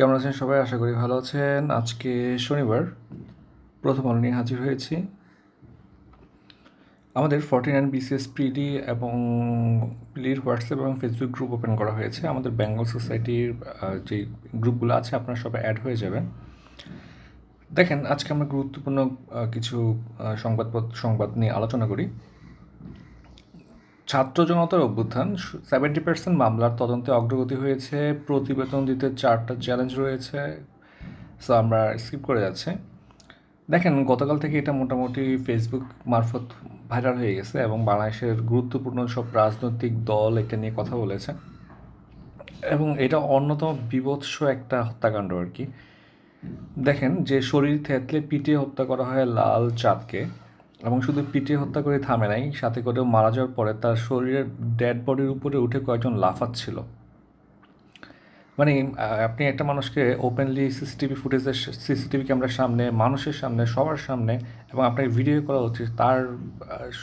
কেমন আছেন সবাই? আশা করি ভালো আছেন। আজকে শনিবার, প্রথম আলো নিয়ে হাজির হয়েছি। আমাদের ফর্টি নাইন বিসিএস পিডি এবং পিডির হোয়াটসঅ্যাপ এবং ফেসবুক গ্রুপ ওপেন করা হয়েছে। আমাদের বেঙ্গল সোসাইটির যে গ্রুপগুলো আছে, আপনারা সবাই অ্যাড হয়ে যাবেন। দেখেন, আজকে আমরা গুরুত্বপূর্ণ কিছু সংবাদপত্র, সংবাদ নিয়ে আলোচনা করি। ছাত্র জনতার অভ্যুত্থান সেভেন্টি পার্সেন্ট মামলার তদন্তে অগ্রগতি হয়েছে, প্রতিবেদন দিতে চারটা চ্যালেঞ্জ রয়েছে সো আমরা স্কিপ করে যাচ্ছি। দেখেন, গতকাল থেকে এটা মোটামুটি ফেসবুক মারফত ভাইরাল হয়ে গেছে এবং বাংলাদেশের গুরুত্বপূর্ণ সব রাজনৈতিক দল এটা নিয়ে কথা বলেছে। এবং এটা অন্যতম বিভৎস একটা হত্যাকাণ্ড আর কি। দেখেন, যে শরীর থেতলে পিটিয়ে হত্যা করা হয় লাল চাঁদকে এবং শুধু পিটিয়ে হত্যা করে থামে নাই, সাথে করেও মারা যাওয়ার পরে তার শরীরের ডেড বডির উপরে উঠে কয়েকজন লাফাচ্ছিল। মানে আপনি একটা মানুষকে ওপেনলি সিসিটিভি ফুটেজের সিসিটিভি ক্যামেরার সামনে, মানুষের সামনে, সবার সামনে এবং আপনার ভিডিও করা উচিত তার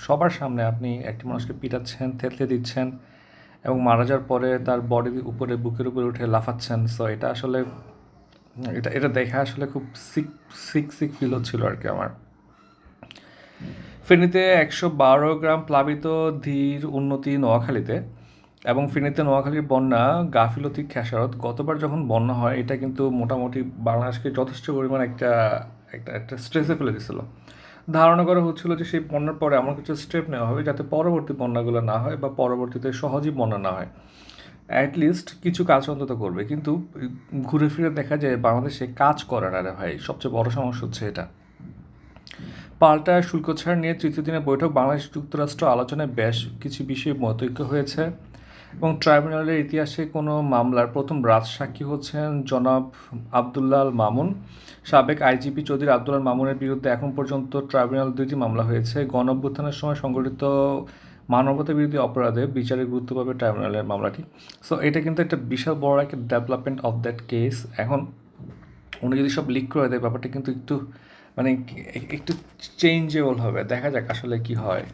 সবার সামনে আপনি একটি মানুষকে পিটাচ্ছেন, থেতলে দিচ্ছেন এবং মারা যাওয়ার পরে তার বডির উপরে, বুকের উপরে উঠে লাফাচ্ছেন। সো এটা আসলে, এটা এটা দেখে আসলে খুব সিক সিক সিক ফিল হচ্ছিল আর কি আমার। ফেনীতে একশো বারো গ্রাম প্লাবিত ধীর উন্নতি নোয়াখালীতে এবং ফেনীতে নোয়াখালীর বন্যা গাফিলতি খেসারত। গতবার যখন বন্যা হয়, এটা কিন্তু মোটামুটি বাংলাদেশকে যথেষ্ট পরিমাণ একটা একটা একটা স্ট্রেসে ফেলে দিছিল। ধারণা করা হচ্ছিল যে সেই বন্যার পরে এমন কিছু স্টেপ নেওয়া হবে যাতে পরবর্তী বন্যাগুলো না হয় বা পরবর্তীতে সহজেই বন্যা না হয়। অ্যাটলিস্ট কিছু কাজ অন্তত করবে। কিন্তু ঘুরে ফিরে দেখা যায় বাংলাদেশে কাজ করে না রে ভাই। সবচেয়ে বড় সমস্যা হচ্ছে এটা। পাল্টা শুল্ক ছাড় নিয়ে তৃতীয় দিনের বৈঠক বাংলাদেশ যুক্তরাষ্ট্র আলোচনায় বেশ কিছু বিষয়ে মতৈক্য হয়েছে। এবং ট্রাইব্যুনালের ইতিহাসে কোনো মামলার প্রথম রাজসাক্ষী হচ্ছেন জনাব আবদুল্লাহ মামুন। সাবেক আইজিপি চৌধুরী আবদুল্লাহ মামুনের বিরুদ্ধে এখন পর্যন্ত ট্রাইব্যুনাল দুইটি মামলা হয়েছে। গণ অভ্যুত্থানের সময় সংগঠিত মানবতা বিরোধী অপরাধে বিচারে গুরুত্ব পাবে ট্রাইব্যুনালের মামলাটি। সো এটা কিন্তু একটা বিশাল বড় একটা ডেভেলপমেন্ট অফ দ্যাট কেস এখন উনি যদি সব লিক করে দেয়, ব্যাপারটা কিন্তু একটু মানে একটু চেঞ্জেবল হবে। দেখা যাক আসলে কি হয়।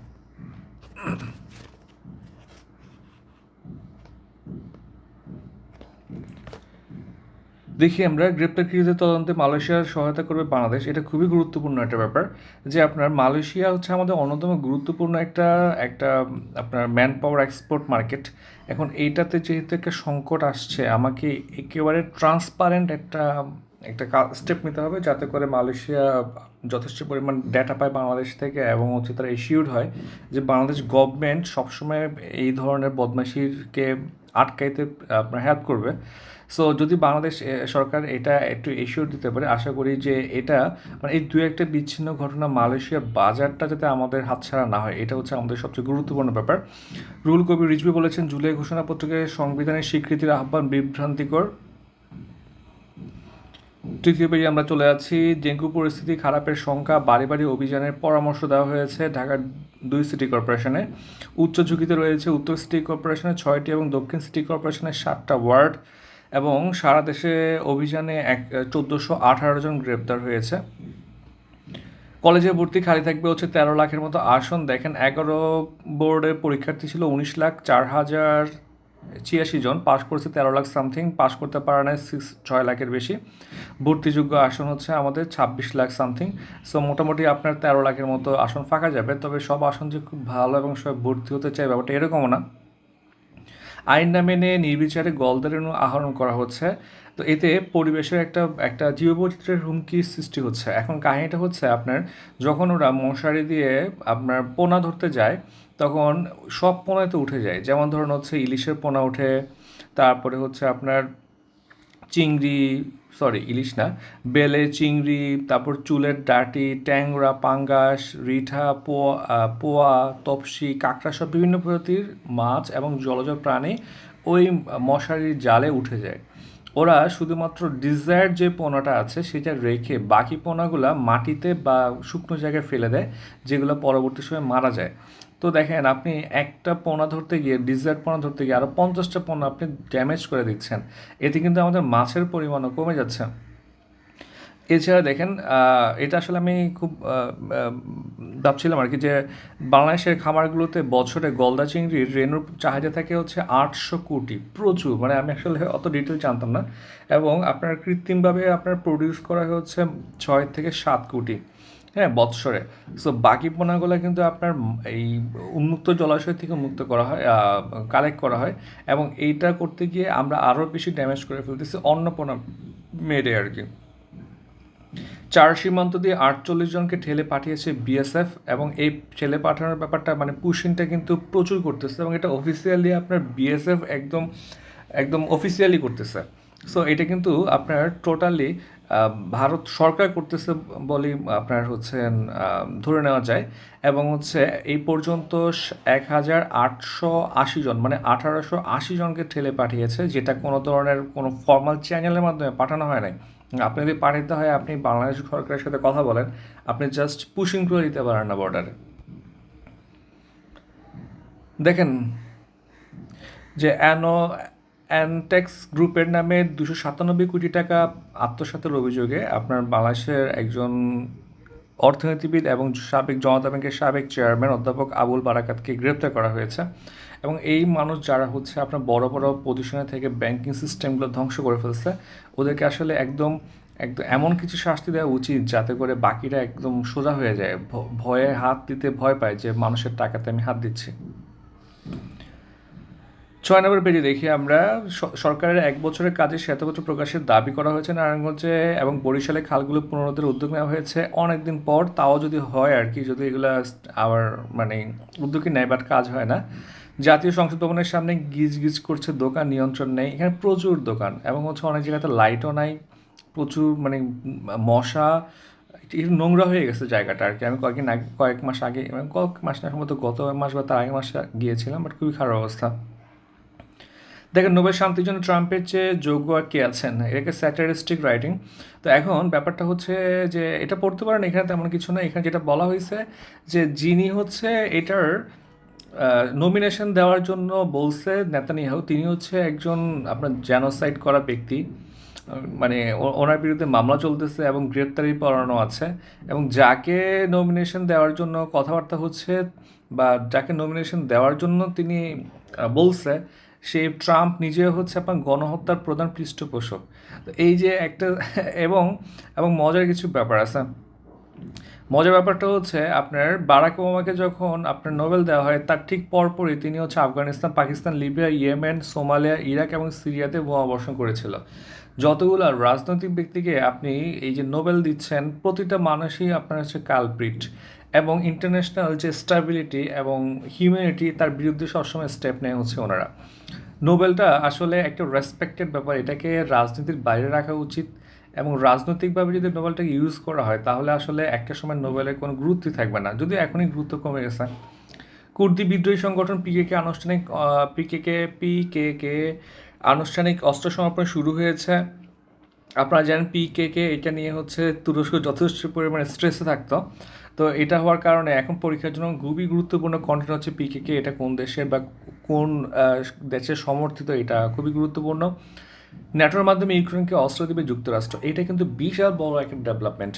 দেখি আমরা গ্রেপ্তারকৃতদের তদন্তে মালয়েশিয়ার সহায়তা করবে বাংলাদেশ। এটা খুবই গুরুত্বপূর্ণ একটা ব্যাপার যে আপনার মালয়েশিয়া হচ্ছে আমাদের অন্যতম গুরুত্বপূর্ণ একটা একটা, আপনার ম্যান পাওয়ার এক্সপোর্ট মার্কেট এখন এইটাতে যেহেতু একটা সংকট আসছে, আমাকে একেবারে ট্রান্সপারেন্ট একটা একটা স্টেপ নিতে হবে যাতে করে মালয়েশিয়া যথেষ্ট পরিমাণ ডেটা পায় বাংলাদেশ থেকে এবং হচ্ছে তারা ইস্যুড হয় যে বাংলাদেশ গভর্নমেন্ট সবসময় এই ধরনের বদমাশিরকে আটকাইতে, আপনার হেল্প করবে। সো যদি বাংলাদেশ সরকার এটা একটু ইস্যুর দিতে পারে, আশা করি যে এটা মানে এই দু একটা বিচ্ছিন্ন ঘটনা মালয়েশিয়ার বাজারটা যাতে আমাদের হাতছাড়া না হয়, এটা হচ্ছে আমাদের সবচেয়ে গুরুত্বপূর্ণ ব্যাপার। রুল কবি রিজভি বলেছেন, জুলাই ঘোষণাপত্রকে সংবিধানের স্বীকৃতির আহ্বান বিভ্রান্তিকর। তৃতীয় পেজে আমরা চলে যাচ্ছি। ডেঙ্গু পরিস্থিতি, খারাপের সংখ্যা, বাড়ি বাড়ি অভিযানের পরামর্শ দেওয়া হয়েছে ঢাকার দুই সিটি কর্পোরেশনে। উচ্চ ঝুঁকিতে রয়েছে উত্তর সিটি কর্পোরেশনের ছয়টি এবং দক্ষিণ সিটি কর্পোরেশনের সাতটা ওয়ার্ড এবং সারা দেশে অভিযানে এক, চোদ্দোশো আঠারো জন গ্রেপ্তার হয়েছে। কলেজে ভর্তি খালি থাকবে হচ্ছে তেরো লাখের মতো আসন। দেখেন, এগারো বোর্ডের পরীক্ষার্থী ছিল উনিশ লাখ চার হাজার ছিয়াশি জন পাশ করছে তেরো লাখ সামথিং, পাশ করতে পারে না সিক্স ছয় লাখের বেশি। ভর্তিযোগ্য আসন হচ্ছে আমাদের ছাব্বিশ লাখ সামথিং। সো মোটামুটি আপনার তেরো লাখের মতো আসন ফাঁকা যাবে। তবে সব আসন যে খুব ভালো এবং সব ভর্তি হতে চায় ব্যাপারটা এরকমও না। আইন না মেনে নির্বিচারে গলদারেণু আহরণ করা হচ্ছে। তো এতে পরিবেশের একটা একটা জীববৈচিত্র্যের হুমকি সৃষ্টি হচ্ছে। এখন কাহিনীটা হচ্ছে আপনার, যখন ওরা মশারি দিয়ে আপনার পোনা ধরতে যায়, তখন সব পোনাতে উঠে যায়। যেমন ধরুন হচ্ছে ইলিশের পোনা ওঠে, তারপরে হচ্ছে আপনার চিংড়ি সরি ইলিশ না। বেলে, চিংড়ি, তারপর চুলের ডাটি, ট্যাংরা, পাঙ্গাস, রিঠা, পোয়া পোয়া, তপসি, কাঁকড়া সব বিভিন্ন প্রজাতির মাছ এবং জলজ প্রাণী ওই মশারির জালে উঠে যায়। ওরা শুধুমাত্র ডিজায়ার যে পোনাটা আছে সেটা রেখে বাকি পোনাগুলা মাটিতে বা শুকনো জায়গায় ফেলে দেয়, যেগুলো পরবর্তী সময় মারা যায়। তো দেখেন, আপনি একটা পোনা ধরতে গিয়ে ডিজার্ট পোনা ধরতে গিয়ে আরও পঞ্চাশটা পোনা আপনি ড্যামেজ করে দিচ্ছেন। এতে কিন্তু আমাদের মাছের পরিমাণও কমে যাচ্ছে। এছাড়া দেখেন এটা আসলে আমি খুব ভাবছিলাম আর কি যে বাংলাদেশের খামারগুলোতে বছরে গলদা চিংড়ির রেনুর চাহিদা থাকে হচ্ছে আটশো কোটি। প্রচুর মানে আমি আসলে অত ডিটেল জানতাম না। এবং আপনার কৃত্রিমভাবে আপনার প্রডিউস করা হচ্ছে ছয় থেকে সাত কোটি। হ্যাঁ বৎসরে। সো বাকি পোনাগুলো কিন্তু আপনার এই উন্মুক্ত জলাশয় থেকে মুক্ত করা হয় কালেক্ট করা হয় এবং এইটা করতে গিয়ে আমরা আরও বেশি ড্যামেজ করে ফেলতেছি অন্য পোনা মেরে আর কি। চার সীমান্ত দিয়ে আটচল্লিশ জনকে ঠেলে পাঠিয়েছে বিএসএফ এবং এই ঠেলে পাঠানোর ব্যাপারটা মানে পুশিংটা কিন্তু প্রচুর করতেছে এবং এটা অফিসিয়ালি আপনার বিএসএফ একদম একদম অফিসিয়ালি করতেছে। সো এটা কিন্তু আপনার টোটালি ভারত সরকার করতেছে বলেই আপনার হচ্ছে ধরে নেওয়া যায়। এবং হচ্ছে এই পর্যন্ত এক হাজার আটশো আশি জন মানে আঠারোশো আশি জনকে ঠেলে পাঠিয়েছে, যেটা কোনো ধরনের কোনো ফর্মাল চ্যানেলের মাধ্যমে পাঠানো হয় নাই। আপনি যদি পাঠাতে হয়, আপনি বাংলাদেশ সরকারের সাথে কথা বলেন, আপনি জাস্ট পুশিং করে দিতে পারেন না বর্ডারে দেখেন যে অ্যানো অ্যানটেক্স গ্রুপের নামে দুশো সাতানব্বই কোটি টাকা আত্মসাতের অভিযোগে আপনার বাংলাদেশের একজন অর্থনীতিবিদ এবং সাবেক জনতা ব্যাংকের সাবেক চেয়ারম্যান অধ্যাপক আবুল বারাকাতকে গ্রেপ্তার করা হয়েছে এবং এই মানুষ যারা হচ্ছে আপনার বড় বড় পজিশনে থেকে ব্যাংকিং সিস্টেমগুলো ধ্বংস করে ফেলছে, ওদেরকে আসলে একদম একদম এমন কিছু শাস্তি দেওয়া উচিত যাতে করে বাকিরা একদম সোজা হয়ে যায় ভয়ে হাত দিতে ভয় পায় যে মানুষের টাকাতে আমি হাত দিচ্ছি। ছয় নম্বর পেজে দেখি আমরা সরকারের এক বছরের কাজে শ্বেতপত্র প্রকাশের দাবি করা হয়েছে নারায়ণগঞ্জে এবং বরিশালে খালগুলো পুনরুদ্ধারের উদ্যোগ নেওয়া হয়েছে। অনেকদিন পর তাও যদি হয় আর কি, যদি এগুলা আবার মানে উদ্যোগই নেয় বাট কাজ হয় না, জাতীয় সংসদ ভবনের সামনে গিজ গিজ করছে দোকান, নিয়ন্ত্রণ নেই, এখানে প্রচুর দোকান এবং হচ্ছে অনেক জায়গাতে লাইটও নাই, প্রচুর মানে মশা, একটু নোংরা হয়ে গেছে জায়গাটা আর কি। আমি কয়েকদিন আগে, কয়েক মাস আগে, কয়েক মাস না, সম্ভবত গত মাস বা তার আগের মাসে গিয়েছিলাম, বাট খুবই খারাপ অবস্থা। দেখেন, নোবেল শান্তির জন্য ট্রাম্পের চেয়ে যোগ্য আর কে আছেন? এটাকে স্যাটারিস্টিক রাইটিং। তো এখন ব্যাপারটা হচ্ছে যে, এটা পড়তে পারেন, এখানে তেমন কিছু না। এখানে যেটা বলা হয়েছে যে, যিনি হচ্ছে এটার নমিনেশন দেওয়ার জন্য বলছে নেতানিয়াহু। তিনি হচ্ছে একজন আপনার জেনোসাইড করা ব্যক্তি। মানে ওনার বিরুদ্ধে মামলা চলতেছে এবং গ্রেপ্তারি পরোয়ানা আছে। এবং যাকে নমিনেশন দেওয়ার জন্য কথাবার্তা হচ্ছে বা যাকে নমিনেশন দেওয়ার জন্য তিনি বলছে সেই ট্রাম্প নিজে হচ্ছে আপনার গণহত্যার প্রধান পৃষ্ঠপোষক। তো এই যে একটা, এবং এবং মজার কিছু ব্যাপার আছে। মজার ব্যাপারটা হচ্ছে আপনার বারাক ওবামাকে যখন আপনার নোবেল দেওয়া হয়, তার ঠিক পরপরই তিনি হচ্ছে Afghanistan, Pakistan, Libya, Yemen, Somalia, Iraq এবং সিরিয়াতে বোমা বর্ষণ করেছিল। যতগুলো রাজনৈতিক ব্যক্তিকে আপনি এই যে নোবেল দিচ্ছেন, প্রতিটা মানুষই আপনার হচ্ছে কালপ্রিট এবং ইন্টারন্যাশনাল যে স্টেবিলিটি এবং হিউম্যানিটি তার বিরুদ্ধে সবসময় স্টেপ নেয় হচ্ছে ওনারা। নোবেলটা আসলে একটা রেসপেক্টেড ব্যাপার, এটাকে রাজনীতির বাইরে রাখা উচিত এবং রাজনৈতিকভাবে যদি নোবেলটাকে ইউজ করা হয়, তাহলে আসলে একটা সময় নোবেলের কোনো গুরুত্বই থাকবে না। যদিও এখনই গুরুত্ব কমে গেছে। কুর্দি বিদ্রোহী সংগঠন পিকেকে আনুষ্ঠানিক পিকেকে পিকেকে আনুষ্ঠানিক অস্ত্র সমর্পণ শুরু হয়েছে। আপনারা জানেন পিকেকে এটা নিয়ে হচ্ছে তুরস্ক যথেষ্ট পরিমাণে স্ট্রেসে থাকতো। তো এটা হওয়ার কারণে এখন পরীক্ষার জন্য খুবই গুরুত্বপূর্ণ কন্টেন্ট হচ্ছে পিকেকে এটা কোন দেশে বা কোন দেশে সমর্থিত এটা খুবই গুরুত্বপূর্ণ। ন্যাটোর মাধ্যমে ইউক্রেনকে অস্ত্র দেবে যুক্তরাষ্ট্র, এটা কিন্তু বিশাল বড় একটা ডেভেলপমেন্ট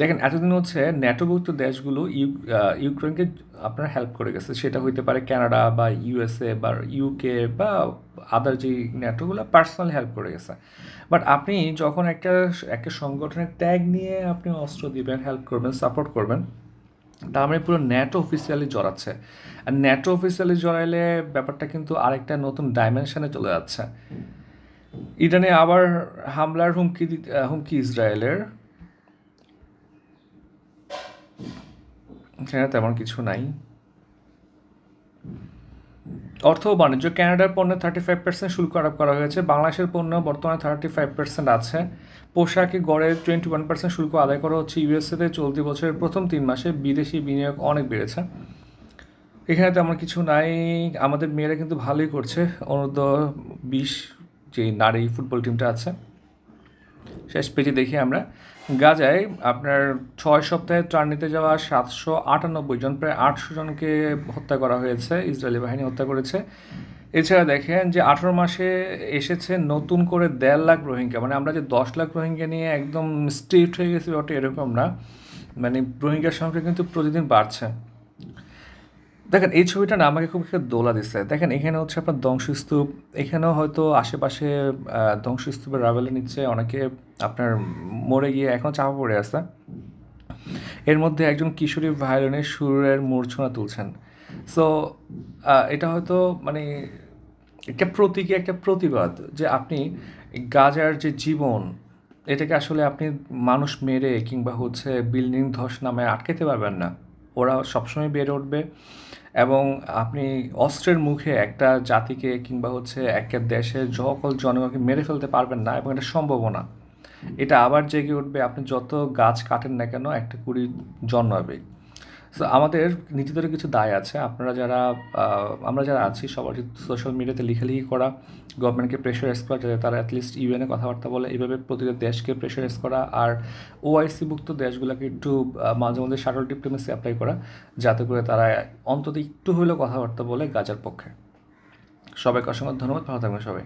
দেখেন, এতদিন হচ্ছে ন্যাটোভুক্ত দেশগুলো ইউ ইউক্রেনকে আপনার হেল্প করে গেছে। সেটা হইতে পারে কানাডা বা ইউএসএ বা ইউকে বা আদার যে ন্যাটোগুলো পার্সোনালি হেল্প করে গেছে। বাট আপনি যখন একটা একটা সংগঠনের ট্যাগ নিয়ে আপনি অস্ত্র দিবেন হেল্প করবেন সাপোর্ট করবেন, তার মানে পুরো ন্যাটো অফিসিয়ালি জড়াচ্ছে। আর ন্যাটো অফিসিয়ালি জড়াইলে ব্যাপারটা কিন্তু আরেকটা নতুন ডাইমেনশনে চলে যাচ্ছে। ইরানে আবার হামলার হুমকি হুমকি ইসরায়েলের। সেখানে তেমন কিছু নাই। অর্থ বাণিজ্য কানাডার পণ্য থার্টি ফাইভ পার্সেন্ট শুল্ক আরোপ করা হয়েছে। বাংলাদেশের পণ্য বর্তমানে থার্টি ফাইভ পার্সেন্ট আছে। পোশাকে গড়ে টোয়েন্টি ওয়ান পার্সেন্ট শুল্ক আদায় করা হচ্ছে। ইউএসএতে চলতি বছরের প্রথম তিন মাসে বিদেশি বিনিয়োগ অনেক বেড়েছে। এখানে তেমন কিছু নাই। আমাদের মেয়েরা কিন্তু ভালোই করছে। অনূর্ধ্ব বিশ যে নারী ফুটবল টিমটা আছে। শেষ পেজে দেখি আমরা। গাজায় আপনার ছয় সপ্তাহে ত্রাণ নিতে যাওয়া সাতশো আটানব্বই জন, প্রায় আটশো জনকে হত্যা করা হয়েছে, ইসরায়েলি বাহিনী হত্যা করেছে। এছাড়া দেখেন যে আঠারো মাসে এসেছে নতুন করে দেড় লাখ রোহিঙ্গা মানে আমরা যে দশ লাখ রোহিঙ্গা নিয়ে একদম স্ট্রিক্ট হয়ে গেছি ওটা এরকম না। মানে রোহিঙ্গার সংখ্যা কিন্তু প্রতিদিন বাড়ছে। দেখেন, এই ছবিটা না আমাকে খুব একটা দোলা দিচ্ছে দেখেন, এখানে হচ্ছে আপনার ধ্বংসস্তূপ, এখানেও হয়তো আশেপাশে ধ্বংসস্তূপের রাবেলে নিচ্ছে, অনেকে আপনার মরে গিয়ে এখনও চাপা পড়ে আছে। এর মধ্যে একজন কিশোরী ভায়োলিনের সুরের মূর্ছনা তুলছেন। সো এটা হয়তো মানে একটা প্রতীকী, একটা প্রতিবাদ যে আপনি গাজার যে জীবন, এটাকে আসলে আপনি মানুষ মেরে কিংবা হচ্ছে বিল্ডিং ধস নামে আটকাতে পারবেন না। ওরা সবসময় বেড়ে উঠবে। এবং আপনি অস্ত্রের মুখে একটা জাতিকে কিংবা হচ্ছে একটা দেশের সকল জনগণকে মেরে ফেলতে পারবেন না এবং এটা সম্ভাবনা এটা আবার জেগে উঠবে। আপনি যত গাছ কাটেন না কেন একটা কুড়ি জন্মাবে সো আমাদের নিজেদের কিছু দায় আছে। আপনারা যারা আমরা যারা আছি, সবার সোশ্যাল মিডিয়াতে লিখালিখি করা গভর্নমেন্টকে প্রেশারাইজ করা, যাতে তারা অ্যাটলিস্ট ইউএনে কথাবার্তা বলে। এইভাবে প্রতিটা দেশকে প্রেশারাইজ করা আর ওআইসিভুক্ত দেশগুলোকে একটু মাঝে মধ্যে শাটল ডিপ্লোমেসি অ্যাপ্লাই করা, যাতে করে তারা অন্তত একটু হলেও কথাবার্তা বলে গাজার পক্ষে। সবাইকে অসংখ্য ধন্যবাদ। ভালো থাকবেন সবাই।